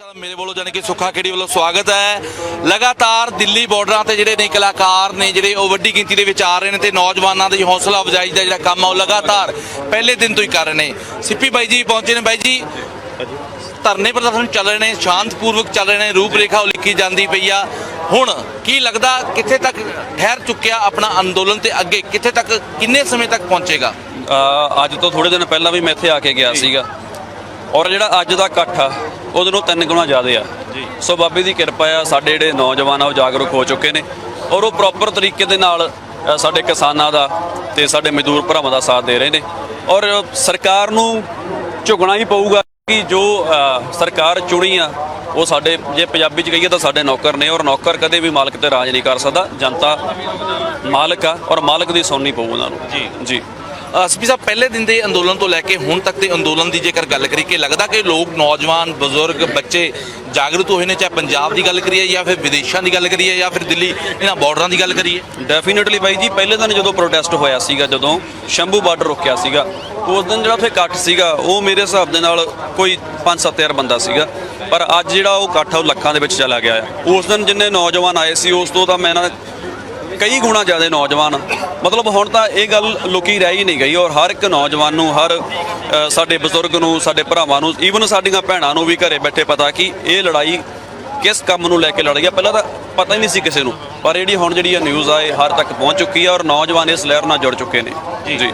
ਮੇਰੇ ਵੱਲੋਂ ਜਾਣੀ ਕਿ ਸੁੱਖਾ ਖੇੜੀ ਵੱਲੋਂ ਸਵਾਗਤ ਹੈ। ਲਗਾਤਾਰ ਦਿੱਲੀ ਬਾਰਡਰਾਂ ਤੇ ਜਿਹੜੇ ਨੇ ਕਲਾਕਾਰ ਨੇ ਜਿਹੜੇ ਉਹ ਵੱਡੀ ਗਿਣਤੀ ਦੇ ਵਿੱਚ ਆ ਰਹੇ ਨੇ ਤੇ ਨੌਜਵਾਨਾਂ ਦੀ ਹੌਸਲਾ ਅਫਜ਼ਾਈ ਦਾ ਜਿਹੜਾ ਕੰਮ ਆ ਉਹ ਲਗਾਤਾਰ ਪਹਿਲੇ ਦਿਨ ਤੋਂ ਹੀ ਕਰ ਰਹੇ ਨੇ। ਸਿੱਪੀ ਬਾਈ ਜੀ ਪਹੁੰਚੇ ਨੇ ਬਾਈ ਜੀ। ਧਰਨੇ ਪ੍ਰਦਰਸ਼ਨ ਚੱਲ ਰਹੇ ਨੇ ਸ਼ਾਂਤਪੂਰਵਕ ਚੱਲ ਰਹੇ ਨੇ ਰੂਪ ਰੇਖਾ ਉਲੀਕੀ ਜਾਂਦੀ ਪਈ ਆ। ਹੁਣ ਕੀ ਲੱਗਦਾ ਕਿੱਥੇ ਤੱਕ ਠਹਿਰ ਚੁੱਕਿਆ ਆਪਣਾ ਅੰਦੋਲਨ ਤੇ ਅੱਗੇ? ਕਿੱਥੇ ਤੱਕ ਕਿੰਨੇ ਸਮੇਂ ਤੱਕ ਪਹੁੰਚੇਗਾ? ਅੱਜ ਤੋਂ ਥੋੜੇ ਦਿਨ ਪਹਿਲਾਂ ਵੀ ਮੈਂ ਇੱਥੇ ਆ ਕੇ ਗਿਆ ਸੀਗਾ। ਔਰ ਜਿਹੜਾ ਅੱਜ ਦਾ ਇਕੱਠ ਆ ਉਹਦੇ ਨੂੰ ਤਿੰਨ ਗੁਣਾ ਜ਼ਿਆਦਾ ਆ। ਸੋ ਬਾਬੇ ਦੀ ਕਿਰਪਾ ਆ ਸਾਡੇ ਜਿਹੜੇ ਨੌਜਵਾਨ ਆ ਉਹ ਜਾਗਰੂਕ ਹੋ ਚੁੱਕੇ ਨੇ। ਔਰ ਉਹ ਪ੍ਰੋਪਰ ਤਰੀਕੇ ਦੇ ਨਾਲ ਅ, ਸਾਡੇ ਕਿਸਾਨਾਂ ਦਾ ਤੇ ਸਾਡੇ ਮਜ਼ਦੂਰ ਭਰਾਵਾਂ ਦਾ ਸਾਥ ਦੇ ਰਹੇ ਨੇ। ਔਰ ਸਰਕਾਰ ਨੂੰ ਝੁਕਣਾ ਹੀ ਪਊਗਾ ਕਿ ਜੋ ਅ, ਸਰਕਾਰ ਚੁਣੀ ਆ ਉਹ ਸਾਡੇ ਜੇ ਪੰਜਾਬੀ ਚ ਕਹੀਏ ਤਾਂ ਸਾਡੇ ਨੌਕਰ ਨੇ। ਔਰ ਨੌਕਰ ਕਦੇ ਵੀ ਮਾਲਕ ਤੇ ਰਾਜ ਨਹੀਂ ਕਰ ਸਕਦਾ। ਜਨਤਾ ਮਾਲਕ ਆ ਔਰ ਮਾਲਕ ਦੀ ਸੁਣਨੀ ਪਊ ਉਹਨਾਂ ਨੂੰ। ਜੀ। ਜੀ। ਐਸਪੀ ਸਾਹਿਬ, ਪਹਿਲੇ ਦਿਨ ਦੇ ਅੰਦੋਲਨ ਤੋਂ ਲੈ ਕੇ ਹੁਣ ਤੱਕ ਦੇ ਅੰਦੋਲਨ ਦੀ ਜੇਕਰ ਗੱਲ ਕਰੀਏ, ਕਿ ਲੱਗਦਾ ਕਿ ਲੋਕ, ਨੌਜਵਾਨ, ਬਜ਼ੁਰਗ, ਬੱਚੇ ਜਾਗਰੂਕ ਹੋਏ ਨੇ, ਚਾਹੇ ਪੰਜਾਬ ਦੀ ਗੱਲ ਕਰੀਏ ਜਾਂ ਫਿਰ ਵਿਦੇਸ਼ਾਂ ਦੀ ਗੱਲ ਕਰੀਏ ਜਾਂ ਫਿਰ ਦਿੱਲੀ, ਇਹਨਾਂ ਬਾਰਡਰਾਂ ਦੀ ਗੱਲ ਕਰੀਏ? ਡੈਫੀਨਿਟਲੀ ਬਾਈ ਜੀ, ਪਹਿਲੇ ਦਿਨ ਜਦੋਂ ਪ੍ਰੋਟੈਸਟ ਹੋਇਆ ਸੀਗਾ, ਜਦੋਂ ਸ਼ੰਭੂ ਬਾਰਡਰ ਰੁਕਿਆ ਸੀਗਾ, ਉਸ ਦਿਨ ਜਿਹੜਾ ਉੱਥੇ ਇਕੱਠ ਸੀਗਾ, ਉਹ ਮੇਰੇ ਹਿਸਾਬ ਦੇ ਨਾਲ ਕੋਈ 5-7000 ਬੰਦਾ ਸੀਗਾ, ਪਰ ਅੱਜ ਜਿਹੜਾ ਉਹ ਇਕੱਠ ਉਹ ਲੱਖਾਂ ਦੇ ਵਿੱਚ ਚਲਾ ਗਿਆ ਹੈ ਉਸ ਦਿਨ ਜਿੰਨੇ ਨੌਜਵਾਨ ਆਏ ਸੀ, ਉਸ ਤੋਂ ਤਾਂ ਮੈਂ ਨਾ ਕਈ ਗੁਣਾ ਜ਼ਿਆਦਾ ਨੌਜਵਾਨ। ਮਤਲਬ ਹੁਣ ਤਾਂ ਇਹ ਗੱਲ ਲੁਕੀ ਰਹਿ ਹੀ ਨਹੀਂ ਗਈ ਔਰ ਹਰ ਇੱਕ ਨੌਜਵਾਨ ਨੂੰ, ਹਰ ਸਾਡੇ ਬਜ਼ੁਰਗ ਨੂੰ, ਸਾਡੇ ਭਰਾਵਾਂ ਨੂੰ ਈਵਨ ਸਾਡੀਆਂ ਭੈਣਾਂ ਨੂੰ ਵੀ ਘਰੇ ਬੈਠੇ ਪਤਾ ਕਿ ਇਹ ਲੜਾਈ ਕਿਸ ਕੰਮ ਨੂੰ ਲੈ ਕੇ ਲੜ ਗਿਆ ਪਹਿਲਾਂ ਤਾਂ ਪਤਾ ਹੀ ਨਹੀਂ ਸੀ ਕਿਸੇ ਨੂੰ। ਪਰ ਜਿਹੜੀ ਹੁਣ ਜਿਹੜੀ ਇਹ ਨਿਊਜ਼ ਆ ਇਹ ਹਰ ਤੱਕ ਪਹੁੰਚ ਚੁੱਕੀ ਆ ਔਰ ਨੌਜਵਾਨ ਇਸ ਲਹਿਰ ਨਾਲ ਜੁੜ ਚੁੱਕੇ ਨੇ। ਜੀ।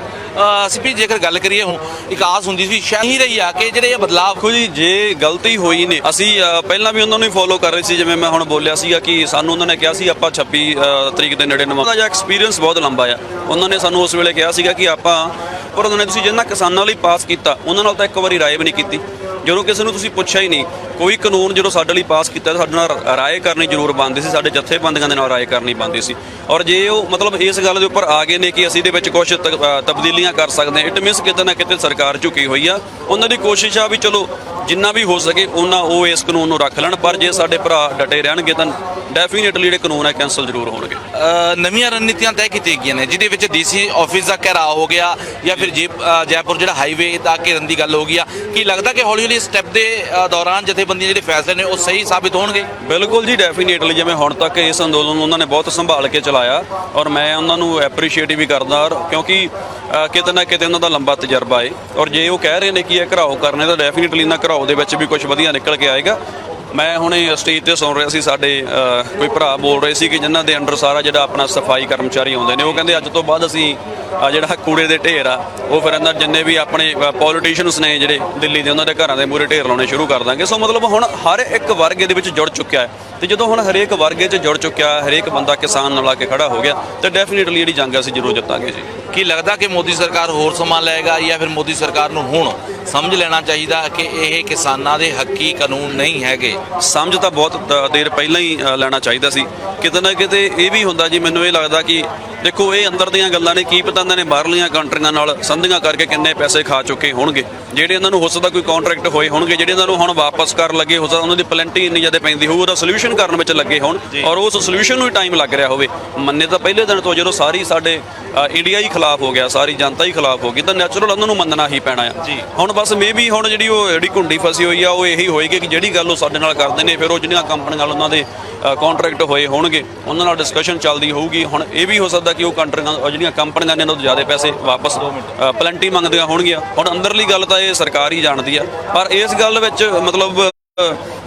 ਐਸਪੀ ਜੇਕਰ ਗੱਲ ਕਰੀਏ ਹੁਣ ਇੱਕ ਆਸ ਹੁੰਦੀ ਸੀ ਸ਼ਾਇਦ ਹੀ ਰਹੀ ਆ ਕਿ ਜਿਹੜੇ ਇਹ ਬਦਲਾਵ ਦੇਖੋ ਜੀ ਜੇ ਗਲਤੀ ਹੋਈ ਨੇ ਅਸੀਂ ਪਹਿਲਾਂ ਵੀ ਉਹਨਾਂ ਨੂੰ ਹੀ ਫੋਲੋ ਕਰ ਰਹੇ ਸੀ ਜਿਵੇਂ ਮੈਂ ਹੁਣ ਬੋਲਿਆ ਸੀਗਾ ਕਿ ਸਾਨੂੰ ਉਹਨਾਂ ਨੇ ਕਿਹਾ ਸੀ ਆਪਾਂ 26 ਅ, ਤਰੀਕ ਦੇ ਨੇੜੇ ਨਵਾਂ ਦਾ ਐਕਸਪੀਰੀਅੰਸ ਬਹੁਤ ਲੰਬਾ ਆ। ਉਹਨਾਂ ਨੇ ਸਾਨੂੰ ਉਸ ਵੇਲੇ ਕਿਹਾ ਸੀਗਾ ਕਿ ਆਪਾਂ ਪਰ ਉਹਨਾਂ ਨੇ ਤੁਸੀਂ ਜਿੰਨਾ ਕਿਸਾਨਾਂ ਲਈ ਪਾਸ ਕੀਤਾ ਉਹਨਾਂ ਨਾਲ ਤਾਂ ਇੱਕ ਵਾਰੀ ਰਾਏ ਵੀ ਨਹੀਂ ਕੀਤੀ। ਜਦੋਂ ਕਿਸੇ ਨੂੰ ਤੁਸੀਂ ਪੁੱਛਿਆ ਹੀ ਨਹੀਂ, ਕੋਈ ਕਾਨੂੰਨ ਜਦੋਂ ਸਾਡੇ ਲਈ ਪਾਸ ਕੀਤਾ ਸਾਡੇ ਨਾਲ ਰਾਏ ਕਰਨੀ ਜ਼ਰੂਰ ਬਣਦੀ ਸੀ, ਸਾਡੇ ਜਥੇਬੰਦੀਆਂ ਦੇ ਨਾਲ ਰਾਏ ਕਰਨੀ ਬਣਦੀ ਸੀ। ਔਰ ਜੇ ਉਹ ਮਤਲਬ ਇਸ ਗੱਲ ਦੇ ਉੱਪਰ ਆ ਗਏ ਨੇ ਕਿ ਅਸੀਂ ਇਹਦੇ ਵਿੱਚ ਕੁਝ ਤਬਦੀਲੀਆਂ ਕਰ ਸਕਦੇ ਹਾਂ ਇਟ ਮੀਨਸ ਕਿਤੇ ਨਾ ਕਿਤੇ ਸਰਕਾਰ ਝੁਕੀ ਹੋਈ ਆ। ਉਹਨਾਂ ਦੀ ਕੋਸ਼ਿਸ਼ ਆ ਵੀ ਚਲੋ, ਜਿੰਨਾ ਵੀ ਹੋ ਸਕੇ ਉਹਨਾਂ ਉਹ ਇਸ ਕਾਨੂੰਨ ਨੂੰ ਰੱਖ ਲੈਣ, ਪਰ ਜੇ ਸਾਡੇ ਭਰਾ ਡਟੇ ਰਹਿਣਗੇ ਤਾਂ ਡੈਫੀਨਿਟਲੀ ਜਿਹੜੇ ਕਾਨੂੰਨ ਹੈ ਕੈਨਸਲ ਜ਼ਰੂਰ ਹੋਣਗੇ। ਨਵੀਆਂ ਰਣਨੀਤੀਆਂ ਤੈਅ ਕੀਤੀਆਂ ਗਈਆਂ ਨੇ, ਜਿਹਦੇ ਵਿੱਚ ਡੀਸੀ ਆਫਿਸ ਦਾ ਘੇਰਾਅ ਹੋ ਗਿਆ ਜਾਂ ਫਿਰ ਜੇ ਜੈਪੁਰ ਜਿਹੜਾ ਹਾਈਵੇ ਦਾ ਘੇਰਨ ਦੀ ਗੱਲ ਹੋ ਗਈ ਆ, ਕੀ ਲੱਗਦਾ ਕਿ ਹੌਲੀ ਹੌਲੀ ਸਟੈਪ ਦੇ ਦੌਰਾਨ ਜਥੇਬੰਦੀਆਂ ਜਿਹੜੇ ਫੈਸਲੇ ਨੇ, ਉਹ ਸਹੀ ਸਾਬਿਤ ਹੋਣਗੇ? ਬਿਲਕੁਲ ਜੀ ਡੈਫੀਨੇਟਲੀ ਜਿਵੇਂ ਹੁਣ ਤੱਕ ਇਸ ਅੰਦੋਲਨ ਨੂੰ ਉਹਨਾਂ ਨੇ ਬਹੁਤ ਸੰਭਾਲ ਕੇ ਚਲਾਇਆ ਔਰ ਮੈਂ ਉਹਨਾਂ ਨੂੰ ਐਪਰੀਸ਼ੀਏਟ ਵੀ ਕਰਦਾ ਔਰ ਕਿਉਂਕਿ ਕਿਤੇ ਨਾ ਕਿਤੇ ਉਹਨਾਂ ਦਾ ਲੰਬਾ ਤਜਰਬਾ ਹੈ ਔਰ ਜੇ ਉਹ ਕਹਿ ਰਹੇ ਨੇ ਕਿ ਇਹ ਘਰਾਓ ਕਰਨੇ, ਤਾਂ ਡੈਫੀਨੇਟਲੀ ਇਹਨਾਂ ਘਰਾਓ ਦੇ ਵਿੱਚ ਵੀ ਕੁਝ ਵਧੀਆ ਨਿਕਲ ਕੇ ਆਏਗਾ। ਮੈਂ ਹੁਣੇ ਸਟੇਜ ਤੇ ਸੁਣ ਰਿਹਾ ਸੀ, ਸਾਡੇ ਕੋਈ ਭਰਾ ਬੋਲ ਰਹੇ ਸੀ ਕਿ ਜਿਨ੍ਹਾਂ ਦੇ ਅੰਡਰ ਸਾਰਾ ਜਿਹੜਾ ਆਪਣਾ ਸਫ਼ਾਈ ਕਰਮਚਾਰੀ ਆਉਂਦੇ ਨੇ, ਉਹ ਕਹਿੰਦੇ ਅੱਜ ਤੋਂ ਬਾਅਦ ਅਸੀਂ ਜਿਹੜਾ ਕੂੜੇ ਦੇ ਢੇਰ ਆ, ਉਹ ਫਿਰ ਅੰਦਰ ਜਿੰਨੇ ਵੀ ਆਪਣੇ ਪੋਲੀਟੀਸ਼ੀਅਨਸ ਨੇ ਜਿਹੜੇ ਦਿੱਲੀ ਦੇ ਉਹਨਾਂ ਦੇ ਘਰਾਂ ਦੇ ਮੂਹਰੇ ਢੇਰ ਲਾਉਣੇ ਸ਼ੁਰੂ ਕਰ ਦਾਂਗੇ। ਸੋ ਮਤਲਬ ਹੁਣ ਹਰ ਇੱਕ ਵਰਗ ਦੇ ਵਿੱਚ ਜੁੜ ਚੁੱਕਿਆ ਹੈ ਤੇ ਜਦੋਂ ਹੁਣ ਹਰੇਕ ਵਰਗ 'ਚ ਜੁੜ ਚੁੱਕਿਆ, ਹਰੇਕ ਬੰਦਾ ਕਿਸਾਨ ਨਾਲ ਆ ਕੇ ਖੜਾ ਹੋ ਗਿਆ, ਤੇ ਡੈਫੀਨਿਟਲੀ ਜਿਹੜੀ ਜੰਗ ਅਸੀਂ ਜ਼ਰੂਰ ਜਿੱਤਾਂਗੇ ਜੀ। ਕੀ ਲੱਗਦਾ ਕਿ ਮੋਦੀ ਸਰਕਾਰ ਹੋਰ ਸਮਾਂ ਲਏਗਾ ਜਾਂ ਫਿਰ ਮੋਦੀ ਸਰਕਾਰ ਨੂੰ ਹੁਣ ਸਮਝ ਲੈਣਾ ਚਾਹੀਦਾ ਕਿ ਇਹ ਕਿਸਾਨਾਂ ਦੇ ਹੱਕੀ ਕਾਨੂੰਨ ਨਹੀਂ ਹੈਗੇ? ਸਮਝ ਤਾਂ ਬਹੁਤ ਦੇਰ ਪਹਿਲਾਂ ਹੀ ਲੈਣਾ ਚਾਹੀਦਾ ਸੀ। ਕਿਤੇ ਨਾ ਕਿਤੇ ਇਹ ਵੀ ਹੁੰਦਾ ਜੀ, ਮੈਨੂੰ ਇਹ ਲੱਗਦਾ ਕਿ ਦੇਖੋ ਇਹ ਅੰਦਰ ਦੀਆਂ ਗੱਲਾਂ ਨੇ ਕੀ ਪਤਾ ਇਹਨਾਂ ਨੇ ਬਾਹਰਲੀਆਂ ਕੰਟਰੀਆਂ ਨਾਲ ਸੰਧੀਆਂ ਕਰਕੇ ਕਿੰਨੇ ਪੈਸੇ ਖਾ ਚੁੱਕੇ ਹੋਣਗੇ। ਜਿਹੜੇ ਇਹਨਾਂ ਨੂੰ ਹੋ ਸਕਦਾ ਕੋਈ ਕੰਟਰੈਕਟ ਹੋਏ ਹੋਣਗੇ ਜਿਹੜੇ ਇਹਨਾਂ ਨੂੰ ਹੁਣ ਵਾਪਸ ਕਰਨ ਲੱਗੇ ਹੋ ਸਕਦਾ ਉਹਨਾਂ ਦੀ ਪਲੈਂਟੀ ਇੰਨੀ ਜ਼ਿਆਦਾ ਪੈਂਦੀ ਹੋਊ ਉਹਦਾ ਸੋਲੂਸ਼ਨ ਕਰਨ ਵਿੱਚ ਲੱਗੇ ਹੋਣ ਔਰ ਉਸ ਸੋਲੂਸ਼ਨ ਨੂੰ ਹੀ ਟਾਈਮ ਲੱਗ ਰਿਹਾ ਹੋਵੇ। ਮੰਨੇ ਤਾਂ ਪਹਿਲੇ ਦਿਨ ਤੋਂ ਜਦੋਂ ਸਾਰੀ ਸਾਡੇ ਇੰਡੀਆ ਹੀ ਖਿਲਾਫ ਹੋ ਗਿਆ ਸਾਰੀ ਜਨਤਾ ਹੀ ਖਿਲਾਫ ਹੋ ਗਈ ਤਾਂ ਨੈਚੁਰਲ ਉਹਨਾਂ ਨੂੰ ਮੰਨਣਾ ਹੀ ਪੈਣਾ ਆ। ਹੁਣ ਬਸ ਮੇਬੀ ਹੁਣ ਜਿਹੜੀ ਉਹ ਜਿਹੜੀ ਕੁੰਡੀ ਫਸੀ ਹੋਈ ਆ ਉਹ ਇਹੀ ਹੋਏਗੀ ਕਿ ਜਿਹੜੀ ਗੱਲ ਉਹ ਸਾਡੇ ਨਾਲ ਕਰਦੇ ਨੇ ਫਿਰ ਉਹ ਜਿਹੜੀਆਂ ਕੰਪਨੀਆਂ ਨਾਲ ਉਹਨਾਂ ਦੇ ਕੰਟਰੈਕਟ ਹੋਏ ਹੋਣਗੇ ਉਹਨਾਂ ਨਾਲ ਡਿਸਕਸ਼ਨ ਚੱਲਦੀ ਹੋਊਗੀ। ਹੁਣ ਇਹ ਵੀ ਹੋ ਸਕਦਾ ਕਿ ਉਹ ਕੰਟਰੀਆਂ ਜਿਹੜੀਆਂ ਕੰਪਨੀਆਂ ਨੇ ਉਹਨਾਂ ਤੋਂ ਜ਼ਿਆਦਾ ਪੈਸੇ ਵਾਪਸ ਪਲੈਂਟੀ ਮੰਗਦੀਆਂ ਹੋਣਗੀਆਂ। ਹੁਣ ਅੰਦਰਲੀ ਗੱਲ ਤਾਂ ਇਹ ਸਰਕਾਰ ਹੀ ਜਾਣਦੀ ਆ। ਪਰ ਇਸ ਗੱਲ ਵਿੱਚ ਮਤਲਬ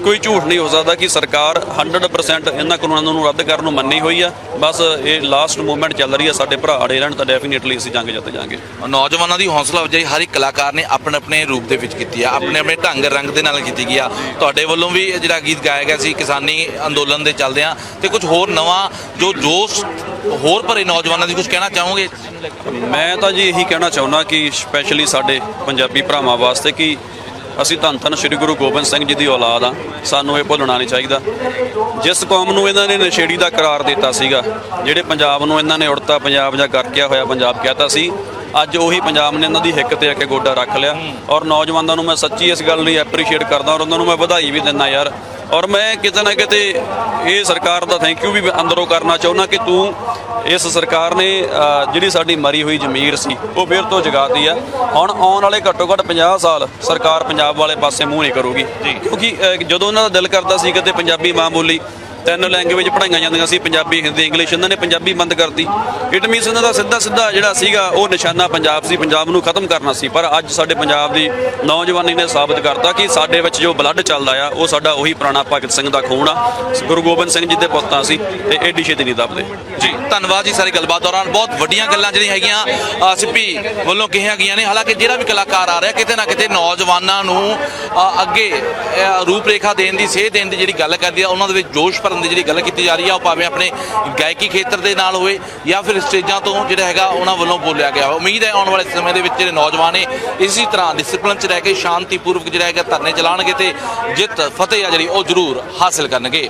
ਕੋਈ ਝੂਠ ਨਹੀਂ ਹੋ ਸਕਦਾ ਕਿ ਸਰਕਾਰ 100% ਇਹਨਾਂ ਕਾਨੂੰਨਾਂ ਨੂੰ ਰੱਦ ਕਰਨ ਨੂੰ ਮੰਨੀ ਹੋਈ ਆ। ਬਸ ਇਹ ਲਾਸਟ ਮੂਵਮੈਂਟ ਚੱਲ ਰਹੀ ਆ ਸਾਡੇ ਭਰਾ ਅੜੇ ਰਹਿਣ ਤਾਂ ਡੈਫੀਨਿਟਲੀ ਅਸੀਂ ਜੰਗ ਜਿੱਤ ਜਾਾਂਗੇ। ਨੌਜਵਾਨਾਂ ਦੀ ਹੌਸਲਾ ਅਫਜ਼ਾਈ ਹਰ ਇੱਕ ਕਲਾਕਾਰ ਨੇ ਆਪਣੇ ਆਪਣੇ ਰੂਪ ਦੇ ਵਿੱਚ ਕੀਤੀ ਆ ਆਪਣੇ ਆਪਣੇ ਢੰਗ ਰੰਗ ਦੇ ਨਾਲ ਕੀਤੀ ਗਈ ਆ। ਤੁਹਾਡੇ ਵੱਲੋਂ ਵੀ ਇਹ ਜਿਹੜਾ ਗੀਤ ਗਾਇਆ ਗਿਆ ਸੀ ਕਿਸਾਨੀ ਅੰਦੋਲਨ ਦੇ ਚੱਲਦਿਆਂ ਤੇ ਕੁਝ ਹੋਰ ਨਵਾਂ ਜੋ ਜੋਸ਼ ਹੋਰ ਭਰੇ ਨੌਜਵਾਨਾਂ ਦੀ ਕੁਝ ਕਹਿਣਾ ਚਾਹੋਗੇ? ਮੈਂ ਤਾਂ ਜੀ ਇਹੀ ਕਹਿਣਾ ਚਾਹੁੰਦਾ ਕਿ ਸਪੈਸ਼ਲੀ ਸਾਡੇ ਪੰਜਾਬੀ ਭਰਾਵਾਂ ਵਾਸਤੇ ਕਿ ਅਸੀਂ ਧੰਨ ਧੰਨ ਸ੍ਰੀ ਗੁਰੂ ਗੋਬਿੰਦ ਸਿੰਘ ਜੀ ਦੀ ਔਲਾਦ ਆ ਸਾਨੂੰ ਇਹ ਭੁੱਲਣਾ ਨਹੀਂ ਚਾਹੀਦਾ। ਜਿਸ ਕੌਮ ਨੂੰ ਇਹਨਾਂ ਨੇ ਨਸ਼ੇੜੀ ਦਾ ਕਰਾਰ ਦਿੱਤਾ ਸੀਗਾ, ਜਿਹੜੇ ਪੰਜਾਬ ਨੂੰ ਇਹਨਾਂ ਨੇ ਉੜਤਾ ਪੰਜਾਬ ਜਾਂ ਗਰਕਿਆ ਹੋਇਆ ਪੰਜਾਬ ਕਹਿਤਾ ਸੀ, ਅੱਜ ਉਹੀ ਪੰਜਾਬ ਨੇ ਇਹਨਾਂ ਦੀ ਹਿੱਕ ਤੇ ਆ ਕੇ ਗੋਡਾ ਰੱਖ ਲਿਆ। ਔਰ ਨੌਜਵਾਨਾਂ ਨੂੰ ਮੈਂ ਸੱਚੀ ਇਸ ਗੱਲ ਲਈ ਐਪਰੀਸ਼ੀਏਟ ਕਰਦਾ ਔਰ ਉਹਨਾਂ ਨੂੰ ਮੈਂ ਵਧਾਈ ਵੀ ਦਿੰਦਾ ਯਾਰ। ਔਰ ਮੈਂ ਕਿਤੇ ਨਾ ਕਿਤੇ ਇਹ ਸਰਕਾਰ ਦਾ ਥੈਂਕ ਯੂ ਵੀ ਅੰਦਰੋਂ ਕਰਨਾ ਚਾਹੁੰਦਾ ਕਿ ਤੂੰ ਇਸ ਸਰਕਾਰ ਨੇ ਜਿਹੜੀ ਸਾਡੀ ਮਰੀ ਹੋਈ ਜ਼ਮੀਰ ਸੀ ਉਹ ਫਿਰ ਤੋਂ ਜਗਾਤੀ ਆ। ਹੁਣ ਆਉਣ ਵਾਲੇ ਘੱਟੋ ਘੱਟ 50 ਸਾਲ ਸਰਕਾਰ ਪੰਜਾਬ ਵਾਲੇ ਪਾਸੇ ਮੂੰਹ ਨਹੀਂ ਕਰੂਗੀ। ਕਿਉਂਕਿ ਜਦੋਂ ਉਹਨਾਂ ਦਾ ਦਿਲ ਕਰਦਾ ਸੀ ਕਿਤੇ ਪੰਜਾਬੀ ਮਾਂ ਬੋਲੀ ਤਿੰਨ ਲੈਂਗੁਏਜ ਪੜਾਈਆਂ ਜਾਂਦੀਆਂ ਸੀ ਪੰਜਾਬੀ ਹਿੰਦੀ ਇੰਗਲਿਸ਼ ਇਹਨਾਂ ਨੇ ਪੰਜਾਬੀ ਬੰਦ ਕਰਤੀ। ਇਟ ਮੀਨਸ ਉਹਨਾਂ ਦਾ ਸਿੱਧਾ ਸਿੱਧਾ ਜਿਹੜਾ ਸੀਗਾ ਉਹ ਨਿਸ਼ਾਨਾ ਪੰਜਾਬ ਸੀ ਪੰਜਾਬ ਨੂੰ ਖਤਮ ਕਰਨਾ ਸੀ। ਪਰ ਅੱਜ ਸਾਡੇ ਪੰਜਾਬ ਦੀ ਨੌਜਵਾਨੀ ਨੇ ਸਾਬਤ ਕਰਤਾ ਕਿ ਸਾਡੇ ਵਿੱਚ ਜੋ ਬਲੱਡ ਚੱਲਦਾ ਆ ਉਹ ਸਾਡਾ ਉਹੀ ਪੁਰਾਣਾ ਭਗਤ ਸਿੰਘ ਦਾ ਖੂਨ ਆ। ਗੁਰੂ ਗੋਬਿੰਦ ਸਿੰਘ ਜੀ ਦੇ ਪੁੱਤਾਂ ਸੀ ਤੇ ਏਡੀ ਛੇਤੀ ਨਹੀਂ ਦੱਬਦੇ। ਜੀ ਧੰਨਵਾਦ ਜੀ ਸਾਰੀ ਗੱਲਬਾਤ ਦੌਰਾਨ। ਬਹੁਤ ਵੱਡੀਆਂ ਗੱਲਾਂ ਜਿਹੜੀਆਂ ਹੈਗੀਆਂ ਅ, ਸਿੱਪੀ ਵੱਲੋਂ ਕਿਹਾ ਗਈਆਂ ਨੇ। ਹਾਲਾਂਕਿ ਜਿਹੜਾ ਵੀ ਕਲਾਕਾਰ ਆ ਰਿਹਾ ਕਿਤੇ ਨਾ ਕਿਤੇ ਨੌਜਵਾਨਾਂ ਨੂੰ ਅੱਗੇ ਅ, ਰੂਪਰੇਖਾ ਦੇਣ ਦੀ ਸੇਧ ਦੇਣ ਦੀ ਜਿਹੜੀ ਗੱਲ ਕਰਦੀ ਆ ਉਹਨਾਂ ਦੇ ਵਿੱਚ ਜੋਸ਼ ਭਰਨ ਦੀ ਜਿਹੜੀ ਗੱਲ ਕੀਤੀ ਜਾ ਰਹੀ ਆ, ਉਹ ਭਾਵੇਂ ਆਪਣੇ ਗਾਇਕੀ ਖੇਤਰ ਦੇ ਨਾਲ ਹੋਵੇ ਜਾਂ ਫਿਰ ਸਟੇਜਾਂ ਤੋਂ ਜਿਹੜਾ ਹੈਗਾ ਉਹਨਾਂ ਵੱਲੋਂ ਬੋਲਿਆ ਗਿਆ। ਉਮੀਦ ਹੈ ਆਉਣ ਵਾਲੇ ਸਮੇਂ ਦੇ ਵਿੱਚ ਜਿਹੜੇ ਨੌਜਵਾਨ ਨੇ ਇਸੇ ਤਰ੍ਹਾਂ ਡਿਸਪਲਿਨ 'ਚ ਰਹਿ ਕੇ ਸ਼ਾਂਤੀਪੂਰਵਕ ਜਿਹੜਾ ਹੈਗਾ ਧਰਨੇ ਚਲਾਉਣਗੇ ਤੇ ਜਿੱਤ, ਫਤਿਹ ਆ ਜਿਹੜੀ ਉਹ ਜ਼ਰੂਰ ਹਾਸਲ ਕਰਨਗੇ।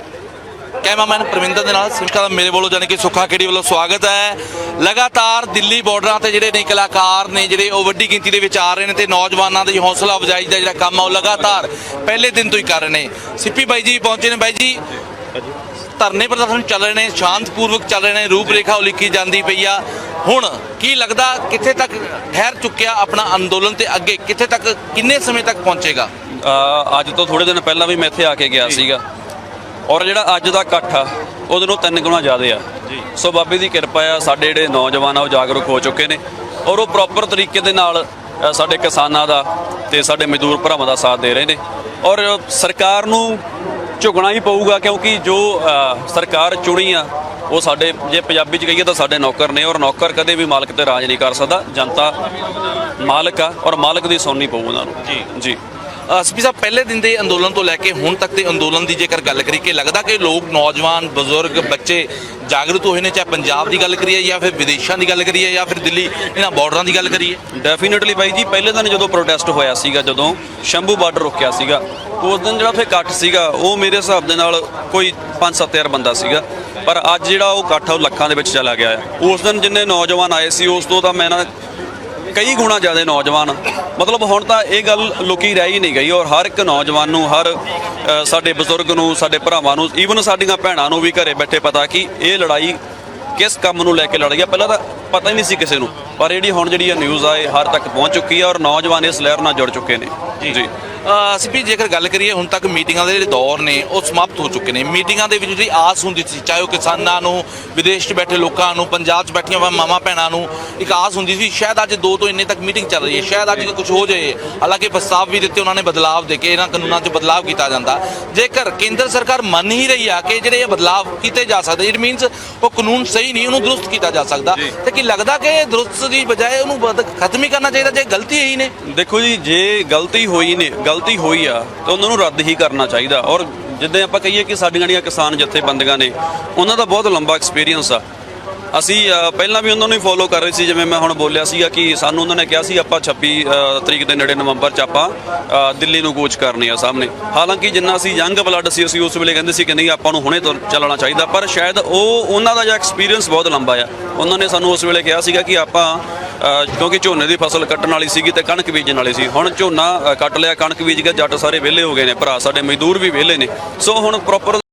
ਕੈਮਰਾਮੈਨ ਪ੍ਰਵਿੰਦਰ ਦੇ ਨਾਲ ਸਿਮਕਾ ਦਾ ਮੇਰੇ ਵੱਲੋਂ ਜਾਣੀ ਕਿ ਸੁੱਖਾ ਖੇੜੀ ਵੱਲੋਂ ਸਵਾਗਤ ਹੈ। ਲਗਾਤਾਰ ਦਿੱਲੀ ਬਾਰਡਰਾਂ ਤੇ ਜਿਹੜੇ ਨੇ ਕਲਾਕਾਰ ਨੇ ਜਿਹੜੇ ਉਹ ਵੱਡੀ ਗਿਣਤੀ ਦੇ ਵਿੱਚ ਆ ਰਹੇ ਨੇ ਤੇ ਨੌਜਵਾਨਾਂ ਦੀ ਹੌਸਲਾ ਅਫਜ਼ਾਈ ਦਾ ਜਿਹੜਾ ਕੰਮ ਆ, ਉਹ ਲਗਾਤਾਰ ਪਹਿਲੇ ਦਿਨ ਤੋਂ ਹੀ ਕਰ ਰਹੇ ਨੇ। ਸਿੱਪੀ ਬਾਈ ਜੀ ਪਹੁੰਚੇ ਨੇ ਬਾਈ ਜੀ। ਧਰਨੇ ਪ੍ਰਦਰਸ਼ਨ ਚੱਲ ਰਹੇ ਨੇ ਸ਼ਾਂਤਪੂਰਵਕ ਚੱਲ ਰਹੇ ਨੇ ਰੂਪਰੇਖਾ ਉਲੀਕੀ ਜਾਂਦੀ ਪਈ ਆ। ਹੁਣ ਕੀ ਲੱਗਦਾ ਕਿੱਥੇ ਤੱਕ ਠਹਿਰ ਚੁੱਕਿਆ ਆਪਣਾ ਅੰਦੋਲਨ ਤੇ ਅੱਗੇ? ਕਿੱਥੇ ਤੱਕ ਕਿੰਨੇ ਸਮੇਂ ਤੱਕ ਪਹੁੰਚੇਗਾ? ਅ, ਅੱਜ ਤੋਂ ਥੋੜੇ ਦਿਨ ਪਹਿਲਾਂ ਵੀ ਮੈਂ ਇੱਥੇ ਆ ਕੇ ਗਿਆ ਸੀਗਾ। ਔਰ ਜਿਹੜਾ ਅੱਜ ਦਾ ਇਕੱਠ ਆ ਉਹਦੇ ਨਾਲੋਂ ਤਿੰਨ ਗੁਣਾ ਜ਼ਿਆਦਾ ਆ। ਸੋ ਬਾਬੇ ਦੀ ਕਿਰਪਾ ਆ ਸਾਡੇ ਜਿਹੜੇ ਨੌਜਵਾਨ ਆ ਉਹ ਜਾਗਰੂਕ ਹੋ ਚੁੱਕੇ ਨੇ। ਔਰ ਉਹ ਪ੍ਰੋਪਰ ਤਰੀਕੇ ਦੇ ਨਾਲ ਅ, ਸਾਡੇ ਕਿਸਾਨਾਂ ਦਾ ਤੇ ਸਾਡੇ ਮਜ਼ਦੂਰ ਭਰਾਵਾਂ ਦਾ ਸਾਥ ਦੇ ਰਹੇ ਨੇ। ਔਰ ਸਰਕਾਰ ਨੂੰ ਝੁਕਣਾ ਹੀ ਪਊਗਾ ਕਿਉਂਕਿ ਜੋ ਸਰਕਾਰ ਚੁਣੀ ਆ ਉਹ ਸਾਡੇ ਜੇ ਪੰਜਾਬੀ ਚ ਕਹੀਏ ਤਾਂ ਸਾਡੇ ਨੌਕਰ ਨੇ ਔਰ ਨੌਕਰ ਕਦੇ ਵੀ ਮਾਲਕ ਤੇ ਰਾਜ ਨਹੀਂ ਕਰ ਸਕਦਾ। ਜਨਤਾ ਮਾਲਕ ਆ ਔਰ ਮਾਲਕ ਦੀ ਸੁਣਨੀ ਪਊ ਉਹਨਾਂ ਨੂੰ। ਜੀ। ਜੀ। ਅਸਪੀ ਸਾਹਿਬ, ਪਹਿਲੇ ਦਿਨ ਦੇ ਅੰਦੋਲਨ ਤੋਂ ਲੈ ਕੇ ਹੁਣ ਤੱਕ ਦੇ ਅੰਦੋਲਨ ਦੀ ਜੇਕਰ ਗੱਲ ਕਰੀ ਕਿ ਲੱਗਦਾ ਕਿ ਲੋਕ, ਨੌਜਵਾਨ, ਬਜ਼ੁਰਗ, ਬੱਚੇ ਜਾਗਰੂਕ ਹੋਏ ਨੇ, ਚਾਹੇ ਪੰਜਾਬ ਦੀ ਗੱਲ ਕਰੀਏ ਜਾਂ ਫਿਰ ਵਿਦੇਸ਼ਾਂ ਦੀ ਗੱਲ ਕਰੀਏ ਜਾਂ ਫਿਰ ਦਿੱਲੀ, ਇਹਨਾਂ ਬਾਰਡਰਾਂ ਦੀ ਗੱਲ ਕਰੀਏ? ਡੈਫੀਨਿਟਲੀ ਬਾਈ ਜੀ, ਪਹਿਲੇ ਦਿਨ ਜਦੋਂ ਪ੍ਰੋਟੈਸਟ ਹੋਇਆ ਸੀਗਾ, ਜਦੋਂ ਸ਼ੰਭੂ ਬਾਰਡਰ ਰੁਕਿਆ ਸੀਗਾ, ਉਸ ਦਿਨ ਜਿਹੜਾ ਫੇ ਇਕੱਠ ਸੀਗਾ, ਉਹ ਮੇਰੇ ਹਿਸਾਬ ਦੇ ਨਾਲ ਕੋਈ 5-7000 ਬੰਦਾ ਸੀਗਾ, ਪਰ ਅੱਜ ਜਿਹੜਾ ਉਹ ਇਕੱਠ ਉਹ ਲੱਖਾਂ ਦੇ ਵਿੱਚ ਚਲਾ ਗਿਆ ਹੈ ਉਸ ਦਿਨ ਜਿੰਨੇ ਨੌਜਵਾਨ ਆਏ ਸੀ, ਉਸ ਤੋਂ ਤਾਂ ਮੈਂ ਨਾ ਕਈ ਗੁਣਾ ਜ਼ਿਆਦਾ ਨੌਜਵਾਨ ਮਤਲਬ ਹੁਣ ਤਾਂ ਇਹ ਗੱਲ ਲੁਕੀ ਰਹਿ ਹੀ ਨਹੀਂ ਗਈ ਔਰ ਹਰ ਇੱਕ ਨੌਜਵਾਨ ਨੂੰ, ਹਰ ਸਾਡੇ ਬਜ਼ੁਰਗ ਨੂੰ, ਸਾਡੇ ਭਰਾਵਾਂ ਨੂੰ ਈਵਨ ਸਾਡੀਆਂ ਭੈਣਾਂ ਨੂੰ ਵੀ ਘਰੇ ਬੈਠੇ ਪਤਾ ਕਿ ਇਹ ਲੜਾਈ ਕਿਸ ਕੰਮ ਨੂੰ ਲੈ ਕੇ ਲੜਾਈ ਆ। ਪਹਿਲਾਂ ਤਾਂ ਪਤਾ ਹੀ ਨਹੀਂ ਸੀ ਕਿਸੇ ਨੂੰ। ਪਰ ਜਿਹੜੀ ਹੁਣ ਜਿਹੜੀ ਇਹ ਨਿਊਜ਼ ਆਏ ਹਰ ਤੱਕ ਪਹੁੰਚ ਚੁੱਕੀ ਹੈ ਔਰ ਨੌਜਵਾਨ ਇਸ ਲਹਿਰ ਨਾਲ ਜੁੜ ਚੁੱਕੇ ਨੇ। ਜੀ। ਅਸੀਂ ਜੇਕਰ ਗੱਲ ਕਰੀਏ ਹੁਣ ਤੱਕ ਮੀਟਿੰਗਾਂ ਦੇ ਜਿਹੜੇ ਦੌਰ ਨੇ ਉਹ ਸਮਾਪਤ ਹੋ ਚੁੱਕੇ ਨੇ। ਮੀਟਿੰਗਾਂ ਦੇ ਵਿੱਚ ਜਿਹੜੀ ਆਸ ਹੁੰਦੀ ਸੀ ਚਾਹੇ ਉਹ ਕਿਸਾਨਾਂ ਨੂੰ ਵਿਦੇਸ਼ 'ਚ ਬੈਠੇ ਲੋਕਾਂ ਨੂੰ ਪੰਜਾਬ 'ਚ ਬੈਠੀਆਂ ਹੋਈਆਂ ਮਾਵਾਂ ਭੈਣਾਂ ਨੂੰ ਇੱਕ ਆਸ ਹੁੰਦੀ ਸੀ ਸ਼ਾਇਦ ਅੱਜ ਦੋ ਤੋਂ ਇੰਨੇ ਤੱਕ ਮੀਟਿੰਗ ਚੱਲ ਰਹੀ ਹੈ। ਸ਼ਾਇਦ ਅੱਜ ਕੁਝ ਹੋ ਜਾਏ। ਹਾਲਾਂਕਿ ਪ੍ਰਸਤਾਵ ਵੀ ਦਿੱਤੇ ਉਹਨਾਂ ਨੇ ਬਦਲਾਵ ਦੇ ਕੇ ਇਹਨਾਂ ਕਾਨੂੰਨਾਂ 'ਚ ਬਦਲਾਵ ਕੀਤਾ ਜਾਂਦਾ। ਜੇਕਰ ਕੇਂਦਰ ਸਰਕਾਰ ਮੰਨ ਹੀ ਰਹੀ ਆ ਕਿ ਜਿਹੜੇ ਇਹ ਬਦਲਾਵ ਕੀਤੇ ਜਾ ਸਕਦੇ ਇਟ ਮੀਨਸ ਉਹ ਕਾਨੂੰਨ ਸਹੀ ਨਹੀਂ ਉਹਨੂੰ ਦਰੁਸਤ ਕੀਤਾ ਜਾ ਸਕਦਾ। ਤੇ ਕੀ ਲੱਗਦਾ ਕਿ ਦਰੁਸਤ ਦੀ ਬਜਾਏ ਉਹਨੂੰ ਬਦ- ਖਤਮ ਹੀ ਕਰਨਾ ਚਾਹੀਦਾ, ਜੇ ਗਲਤੀ ਹੀ ਨੇ। ਦੇਖੋ ਜੀ, ਜੇ ਗਲਤੀ ਹੋਈ ਨੇ, ਗਲਤੀ ਹੋਈ ਆ, ਤਾਂ ਉਹਨਾਂ ਨੂੰ ਰੱਦ ਹੀ ਕਰਨਾ ਚਾਹੀਦਾ। ਔਰ ਜਿੱਦਾਂ ਆਪਾਂ ਕਹੀਏ ਕਿ ਸਾਡੀਆਂ ਜਿਹੜੀਆਂ ਕਿਸਾਨ ਜਥੇਬੰਦੀਆਂ ਨੇ, ਉਹਨਾਂ ਦਾ ਬਹੁਤ ਲੰਬਾ ਐਕਸਪੀਰੀਅੰਸ ਆ। ਅਸੀਂ ਪਹਿਲਾਂ ਵੀ ਉਹਨਾਂ ਨੂੰ ਹੀ ਫੋਲੋ ਕਰ ਰਹੇ ਸੀ, ਜਿਵੇਂ ਮੈਂ ਹੁਣ ਬੋਲਿਆ ਸੀਗਾ ਕਿ ਸਾਨੂੰ ਉਹਨਾਂ ਨੇ ਕਿਹਾ ਸੀ, ਆਪਾਂ 26 ਤਰੀਕ ਦੇ ਨੇੜੇ ਨਵੰਬਰ ਚ ਆਪਾਂ ਦਿੱਲੀ ਨੂੰ ਕੂਚ ਕਰਨੀ ਆ ਸਾਹਮਣੇ। ਹਾਲਾਂਕਿ ਜਿੰਨਾ ਅਸੀਂ ਯੰਗ ਬਲੱਡ ਸੀ, ਅਸੀਂ ਉਸ ਵੇਲੇ ਕਹਿੰਦੇ ਸੀ ਕਿ ਨਹੀਂ, ਆਪਾਂ ਨੂੰ ਹੁਣੇ ਤੋਂ ਚੱਲਣਾ ਚਾਹੀਦਾ, ਪਰ ਸ਼ਾਇਦ ਉਹ, ਉਹਨਾਂ ਦਾ ਜਿਹੜਾ ਐਕਸਪੀਰੀਅੰਸ ਬਹੁਤ ਲੰਬਾ ਆ। ਉਹਨਾਂ ਨੇ ਸਾਨੂੰ ਉਸ ਵੇਲੇ ਕਿਹਾ ਸੀਗਾ ਕਿ ਆਪਾਂ ਕਿਉਂਕਿ ਝੋਨੇ ਦੀ ਫਸਲ ਕੱਟਣ ਵਾਲੀ ਸੀਗੀ ਤੇ ਕਣਕ ਬੀਜਣ ਵਾਲੀ ਸੀ। ਹੁਣ ਝੋਨਾ ਕੱਟ ਲਿਆ, ਕਣਕ ਬੀਜ ਕੇ ਜੱਟ ਸਾਰੇ ਵਿਹਲੇ ਹੋ ਗਏ ਨੇ, ਭਰਾ ਸਾਡੇ ਮਜ਼ਦੂਰ ਵੀ ਵਿਹਲੇ ਨੇ। ਸੋ ਹੁਣ ਪ੍ਰੋਪਰ